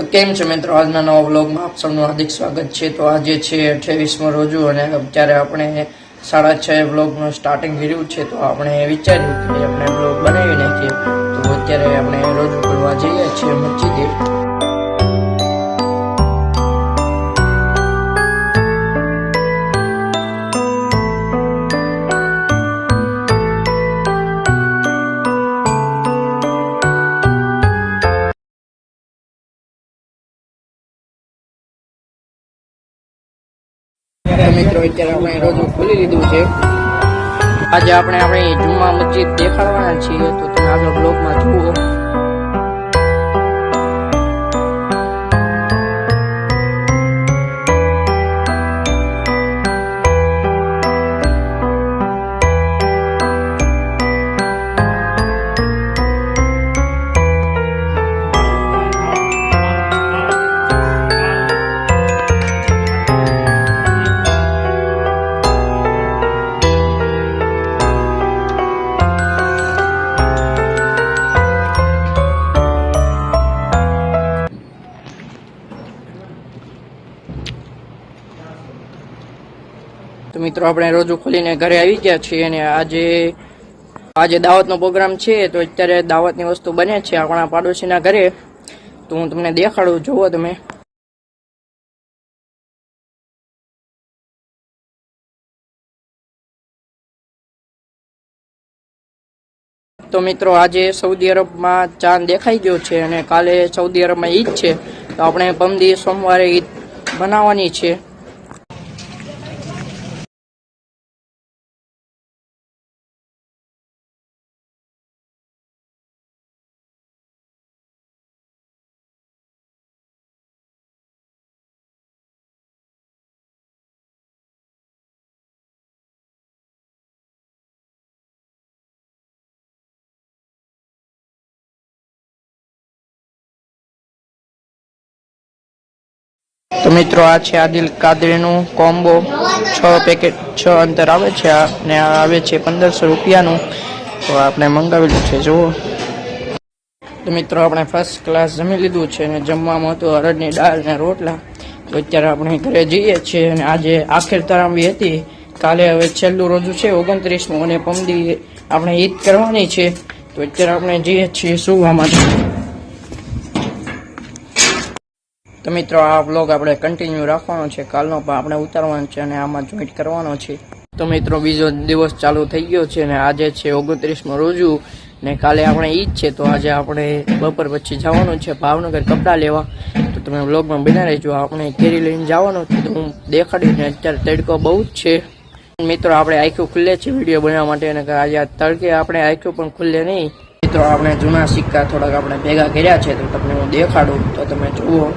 તો કેમ છે મિત્રો? આજના નવા બ્લોગમાં આપ સૌનું હાર્દિક સ્વાગત છે. તો આજે છે અઠ્યાવીસમો રોજુ અને અત્યારે આપણે સાડા છ વ્લોગનું સ્ટાર્ટિંગ કર્યું છે. તો આપણે વિચાર્યું કે આપણે બ્લોગ બનાવી નાખીએ. તો અત્યારે આપણે રોજુ કરવા જઈએ છીએ મસ્જિદે. મિત્રો, અત્યારે આપણે રોજુ ખોલી લીધું છે. આજે આપણે આપણે જુમ્મા મસ્જિદ દેખાડવાના છીએ, તો તમે આગળ બ્લોગમાં તો મિત્રો, આપણે રોજુ ખોલીને ઘરે આવી ગયા છીએ અને આજે આજે દાવતનો પ્રોગ્રામ છે, તો અત્યારે દાવતની વસ્તુ બને છે આપણા પાડોશીના ઘરે. તો હું તમને દેખાડું, જુઓ તમે. તો મિત્રો, આજે સૌદી અરબમાં ચાંદ દેખાઈ ગયો છે અને કાલે સૌદી અરબમાં ઈદ છે. તો આપણે પમદી સોમવારે ઈદ બનાવવાની છે. તો મિત્રો, આ છે આદિલ કાદરીનું કોમ્બો છ પેકેટ છ અંતર આવે છે આ, ને આવે છે પંદરસો રૂપિયાનું. તો આપણે મંગાવેલું છે, જુઓ. તો મિત્રો, આપણે ફર્સ્ટ ક્લાસ જમી લીધું છે અને જમવામાં હતું અરડની દાળ અને રોટલા. તો અત્યારે આપણે ઘરે જઈએ છીએ અને આજે આખેર તરાવી હતી. કાલે હવે છેલ્લું રોજું છે, ઓગણત્રીસમું, અને પમદી આપણે ઈદ કરવાની છે. તો અત્યારે આપણે જઈએ છીએ સુવા માટે તો મિત્રો, આ બ્લોગ આપણે કન્ટિન્યુ રાખવાનો છે. કાલનો પણ આપણે ઉતારવાનો છે અને આમાં જોઈન્ટ કરવાનો છે. તો મિત્રો, બીજો દિવસ ચાલુ થઈ ગયો છે અને આજે છે ઓગણત્રીસમો રોજુ. ને કાલે આપણે ઈદ છે, તો આજે આપણે બપોર પછી જવાનું છે ભાવનગર કપડાં લેવા. તો તમે બ્લોગમાં બના રહેજો. આપણે કેરી લઈને જવાનું છે. તો હું દેખાડીને અત્યારે તડકો બહુ જ છે. મિત્રો, આપણે આઈક્યુ ખુલ્લે છે વીડિયો બનાવવા માટે અને આજે આ તડકે આપણે આઈક્યુ પણ ખુલ્લે નહીં. મિત્રો, આપણે જૂના સિક્કા થોડાક આપણે ભેગા કર્યા છે, તો તમને હું દેખાડું. તો તમે જુઓ.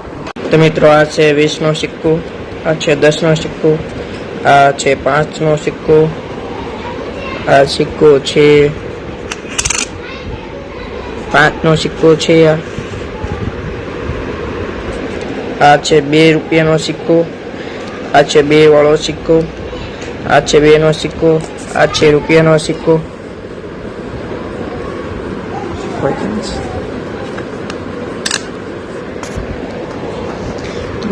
તો મિત્રો, આ છે વીસનો સિક્કો, આ છે દસનો સિક્કો, આ છે પાંચનો સિક્કો, આ સિક્કો છે, પાંચનો સિક્કો છે આ આ છે બે રૂપિયાનો સિક્કો, આ છે બે વાળો સિક્કો, આ છે બે નો સિક્કો, આ છે રૂપિયાનો સિક્કો.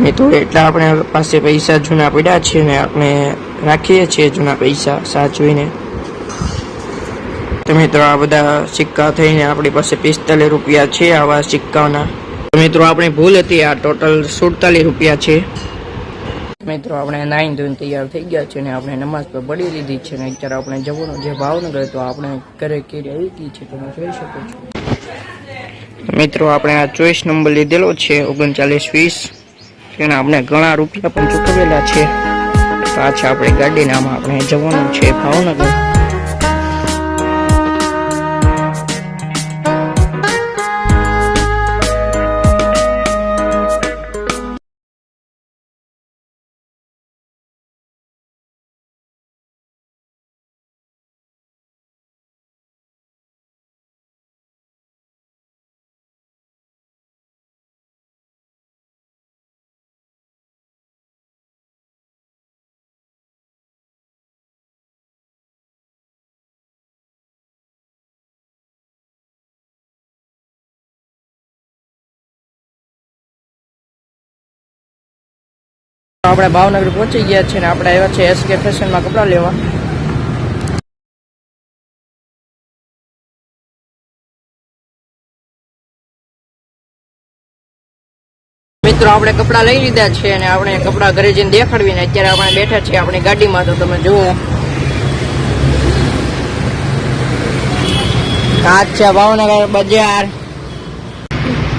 મિત્રો એટલા આપણે પાસે પૈસા જૂના પડ્યા છે ને આપણે રાખીએ છીએ જૂના પૈસા સાચવીને. તો મિત્રો, આ બધા સિક્કા થઈને આપણી પાસે પિસ્તાલીસ રૂપિયા છે આવા સિક્કાના. મિત્રો, આપણી ભૂલ હતી, આ ટોટલ સુડતાલીસ રૂપિયા છે. મિત્રો, આપણે નાઈન ધોઈને તૈયાર થઈ ગયા છે ને આપણે નમાઝ પર પડી લીધી છે ને અત્યારે આપણે જવાનું જે ભાવનગર તો આપણે ઘરે કેરી આવી છે, તમે જોઈ શકો છો. મિત્રો, આપણે આ ચોઈસ નંબર લીધેલો છે, ઓગણચાલીસ વીસ. તેના આપણે ઘણા રૂપિયા પણ ચૂકવેલા છે. તો આ છે આપણે આમાં આપણે જવાનું છે ભાવનગર. આપણે ભાવનગર પહોંચી ગયા છીએ આપણે આવ્યા છે એસકે ફેશનમાં કપડાં લેવા. મિત્રો, આપણે કપડાં લઈ લીધા છે અને આપણે કપડાં ઘરે જઈને દેખાડવીને અત્યારે આપણે બેઠા છીએ આપણી ગાડીમાં. તો તમે જુઓ. આ છે ભાવનગર બજાર.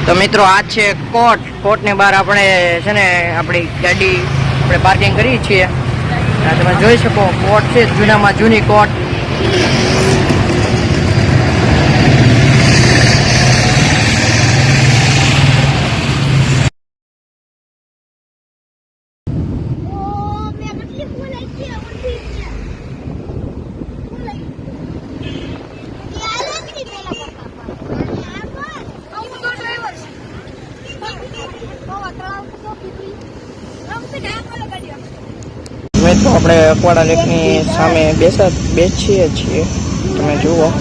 તો મિત્રો, આ છે કોટ. કોટની બહાર આપણે છે ને આપણી ગાડી આપણે પાર્કિંગ કરી છીએ. તમે જોઈ શકો, કોટ છે, જૂનામાં જૂની કોટ. આપણે અકવાડા લેકની સામે બેસા, બેસીએ છીએ. તમે જુઓ.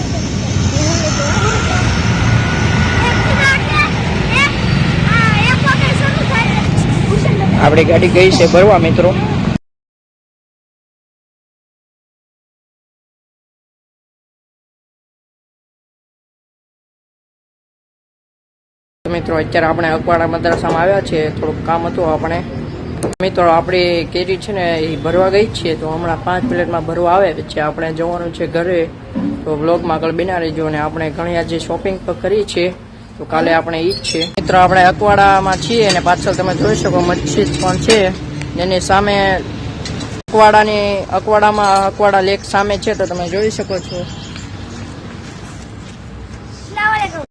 આપણી ગાડી ગઈ છે ભરવા, મિત્રો. મિત્રો, અત્યારે આપણે અકવાડા મદ્રાસામાં આવ્યા છે થોડુંક કામ હતું આપણે. મિત્રો, આપણી કેરી છે ને એ ભરવા ગઈ છીએ, તો હમણાં પાંચ મિનિટમાં ભરવા આવે પછી આપણે જવાનું છે ઘરે, તો બ્લોગમાં આગળ બિના રહેજો અને આપણે ઘણી આજે શોપિંગ પણ કરી છે તો કાલે આપણે ઈ જ છે મિત્રો, આપણે અકવાડામાં છીએ અને પાછળ તમે જોઈ શકો મસ્જિદ પણ છે. એની સામે અકવાડાની, અકવાડામાં અકવાડા લેક સામે છે, તો તમે જોઈ શકો છો.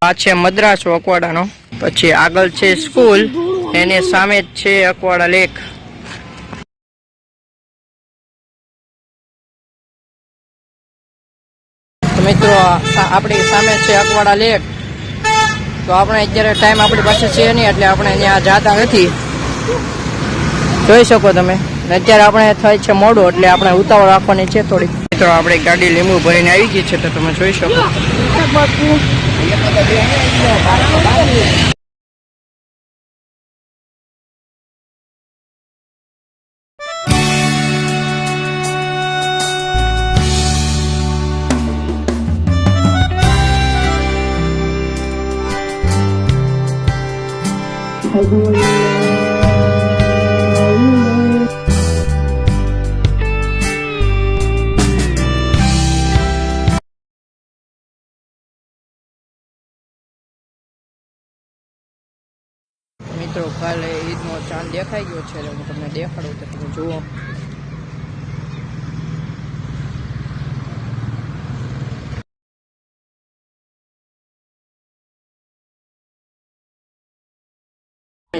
આ છે મદ્રાસો અકવાડાનો. પછી આગળ છે સ્કૂલ. એની સામે જ છે અકવાડા લેક. મિત્રો આપણી સામે છે અકવાડા લેક. તો આપણે અત્યારે ટાઈમ આપણી પાસે છે નહીં, એટલે આપણે ત્યાં જતા નથી. જોઈ શકો તમે. અત્યારે આપણે થાય છે મોડું, એટલે આપણે ઉતાવળ રાખવાની છે થોડી મિત્રો, આપણે ગાડી લીંબુ ભરીને આવી ગઈ છે, તો તમે જોઈ શકો. મિત્રો કાલે ઈદનો ચાંદ દેખાઈ ગયો છે એટલે હું તમને દેખાડું તો તમે જુઓ.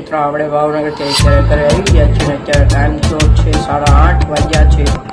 મિત્રો, આપણે ભાવનગરથી અત્યારે ઘરે આવી ગયા છીએ અત્યારે ટાઈમ તો છે? સાડા આઠ વાગ્યા છે.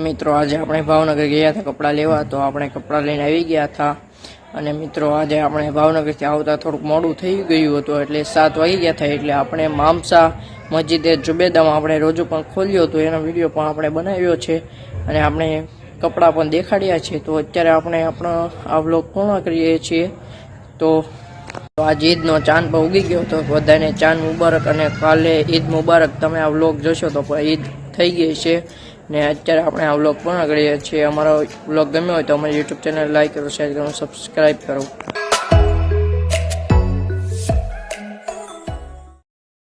મિત્રો, આજે આપણે ભાવનગર ગયા હતા કપડાં લેવા, તો આપણે કપડાં લઈને આવી ગયા હતા. અને મિત્રો, આજે આપણે ભાવનગરથી આવતા થોડુંક મોડું થઈ ગયું હતું, એટલે સાત વાગી ગયા હતા એટલે આપણે મામસા મસ્જિદે જુબેદામાં આપણે રોજુ પણ ખોલ્યો હતો, એનો વીડિયો પણ આપણે બનાવ્યો છે. અને આપણે કપડાં પણ દેખાડ્યા છે, તો અત્યારે આપણે આપણો આ વ્લોગ પૂર્ણ કરીએ છીએ. તો આજ ઈદનો ચાંદ પણ ઉગી ગયો હતો, બધાને ચાંદ મુબારક અને કાલે ઈદ મુબારક. તમે આ વ્લોગ જોશો તો ઈદ થઈ ગઈ છે. ને અત્યારે આપણે આ વ્લોગ પણ કરીએ છીએ. અમારો વ્લોગ ગમ્યો હોય તો અમારી યુટ્યુબ ચેનલ લાઈક કરો શેર કરો સબસ્ક્રાઈબ કરો.